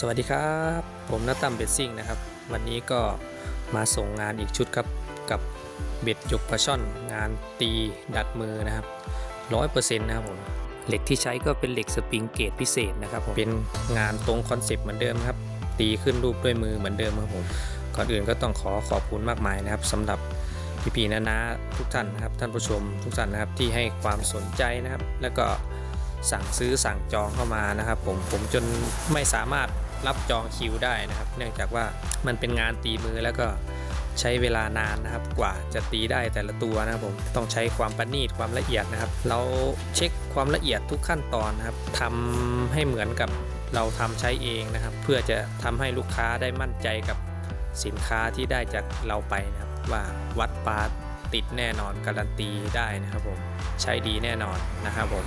สวัสดีครับ ผมนัตตัมเบดซิ่งนะครับ วันนี้ก็มาส่งงานอีกชุดครับกับเบ็ดยกปลาช่อน งานตีดัดมือนะครับร้อยเปอร์เซ็นต์นะครับผมเหล็กที่ใช้ก็เป็นเหล็กสปริงเกตพิเศษนะครับผมเป็นงานตรงคอนเซปต์เหมือนเดิมครับ ตีขึ้นรูปด้วยมือเหมือนเดิมครับผมก่อนอื่นก็ต้องขอขอบคุณมากมายนะครับสำหรับพี่ๆนานาทุกท่านนะครับท่านผู้ชมทุกท่านนะครับที่ให้ความสนใจนะครับ แล้วก็สั่งซื้อสั่งจองเข้ามานะครับผมผมจนไม่สามารถ รับจองคิวได้นะครับ เนื่องจากว่ามันเป็นงานตีมือแล้วก็ใช้เวลานานนะครับกว่าจะตีได้แต่ละตัวนะครับผมต้องใช้ความประณีตความละเอียดนะครับ เราเช็คความละเอียดทุกขั้นตอนนะครับทำให้เหมือนกับเราทำใช้เองนะครับ เพื่อจะทำให้ลูกค้าได้มั่นใจกับสินค้าที่ได้จากเราไปนะครับ ว่าวัดปาร์ ติดแน่นอนการันตีได้นะครับผมใช้ดีแน่นอนนะครับผม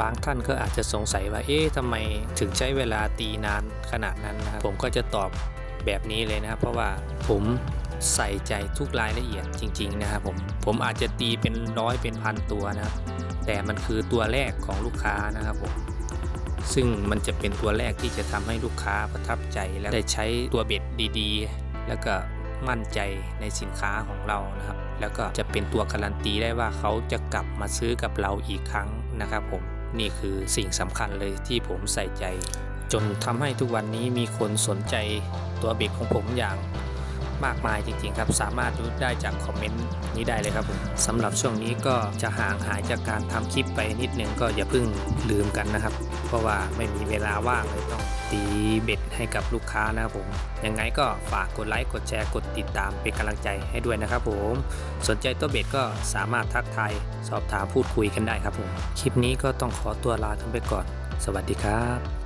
บางท่านก็อาจจะสงสัยว่าเอ๊ะทำไมถึงใช้เวลาตีนานขนาดนั้นนะครับผมก็จะตอบแบบนี้เลยนะครับ เพราะว่าผมใส่ใจทุกรายละเอียดจริง ๆ นะครับผมผมอาจจะตีเป็นร้อยเป็นพันตัวนะครับ แต่มันคือตัวแรกของลูกค้านะครับผมซึ่งมันจะเป็นตัวแรกที่จะทำให้ลูกค้าประทับใจและได้ใช้ตัวเบ็ดดี ๆ แล้วก็ มั่นใจในสินค้าของเรานะครับ แล้วก็จะเป็นตัวการันตีได้ว่าเขาจะกลับมาซื้อกับเราอีกครั้งนะครับผมนี่คือสิ่งสำคัญเลยที่ผมใส่ใจ จนทำให้ทุกวันนี้มีคนสนใจตัวเบรกของผมอย่าง มากมายจริงๆครับ สามารถดูได้จากคอมเมนต์นี้ได้เลยครับผมสำหรับช่วงนี้ก็จะห่างหายจากการทำคลิปไปนิดนึงก็อย่าเพิ่งลืมกันนะครับ เพราะว่าไม่มีเวลาว่างเลยต้องตีเบ็ดให้กับลูกค้านะครับผมยังไงก็ฝากกดไลค์กดแชร์กดติดตามเป็นกำลังใจให้ด้วยนะครับผมสนใจตัวเบ็ดก็สามารถทักทายสอบถามพูดคุยกันได้ครับผมคลิปนี้ก็ต้องขอตัวลาท่านไปก่อน สวัสดีครับ